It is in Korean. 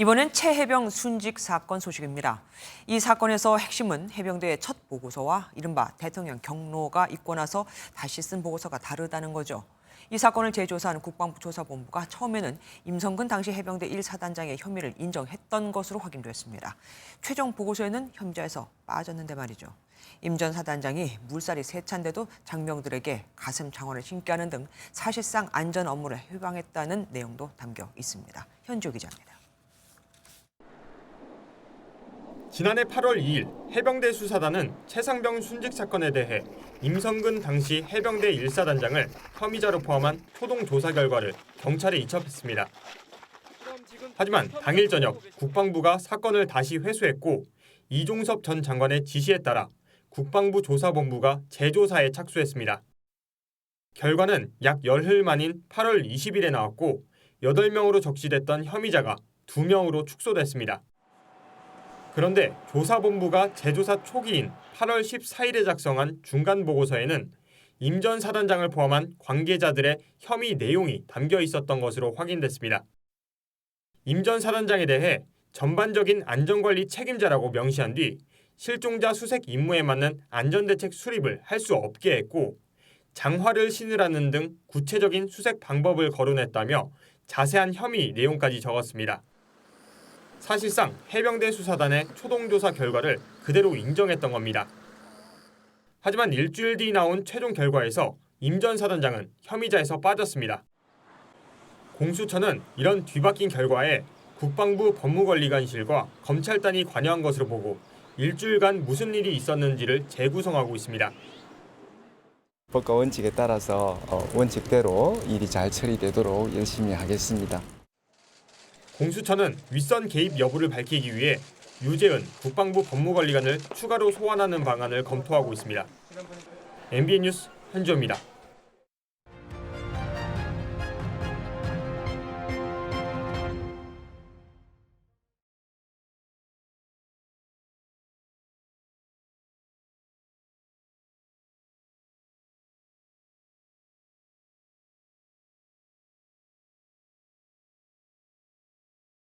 이번엔 최해병 순직 사건 소식입니다. 이 사건에서 핵심은 해병대의 첫 보고서와 이른바 대통령 경로가 있고 나서 다시 쓴 보고서가 다르다는 거죠. 이 사건을 재조사하는 국방부 조사본부가 처음에는 임성근 당시 해병대 1사단장의 혐의를 인정했던 것으로 확인됐습니다. 최종 보고서에는 혐의자에서 빠졌는데 말이죠. 임 전 사단장이 물살이 세찬데도 장병들에게 가슴 창원을 신게 하는 등 사실상 안전 업무를 해방했다는 내용도 담겨 있습니다. 현주 기자입니다. 지난해 8월 2일 해병대 수사단은 최상병 순직 사건에 대해 임성근 당시 해병대 1사단장을 혐의자로 포함한 초동 조사 결과를 경찰에 이첩했습니다. 하지만 당일 저녁 국방부가 사건을 다시 회수했고 이종섭 전 장관의 지시에 따라 국방부 조사본부가 재조사에 착수했습니다. 결과는 약 열흘 만인 8월 20일에 나왔고 8명으로 적시됐던 혐의자가 2명으로 축소됐습니다. 그런데 조사본부가 재조사 초기인 8월 14일에 작성한 중간 보고서에는 임 전 사단장을 포함한 관계자들의 혐의 내용이 담겨 있었던 것으로 확인됐습니다. 임 전 사단장에 대해 전반적인 안전관리 책임자라고 명시한 뒤 실종자 수색 임무에 맞는 안전대책 수립을 할 수 없게 했고 장화를 신으라는 등 구체적인 수색 방법을 거론했다며 자세한 혐의 내용까지 적었습니다. 사실상 해병대 수사단의 초동조사 결과를 그대로 인정했던 겁니다. 하지만 일주일 뒤 나온 최종 결과에서 임 전 사단장은 혐의자에서 빠졌습니다. 공수처는 이런 뒤바뀐 결과에 국방부 법무관리관실과 검찰단이 관여한 것으로 보고 일주일간 무슨 일이 있었는지를 재구성하고 있습니다. 법과 원칙에 따라서 어, 원칙대로 일이 잘 처리되도록 열심히 하겠습니다. 공수처는 윗선 개입 여부를 밝히기 위해 유재은 국방부 법무관리관을 추가로 소환하는 방안을 검토하고 있습니다. MBN 뉴스 현주입니다.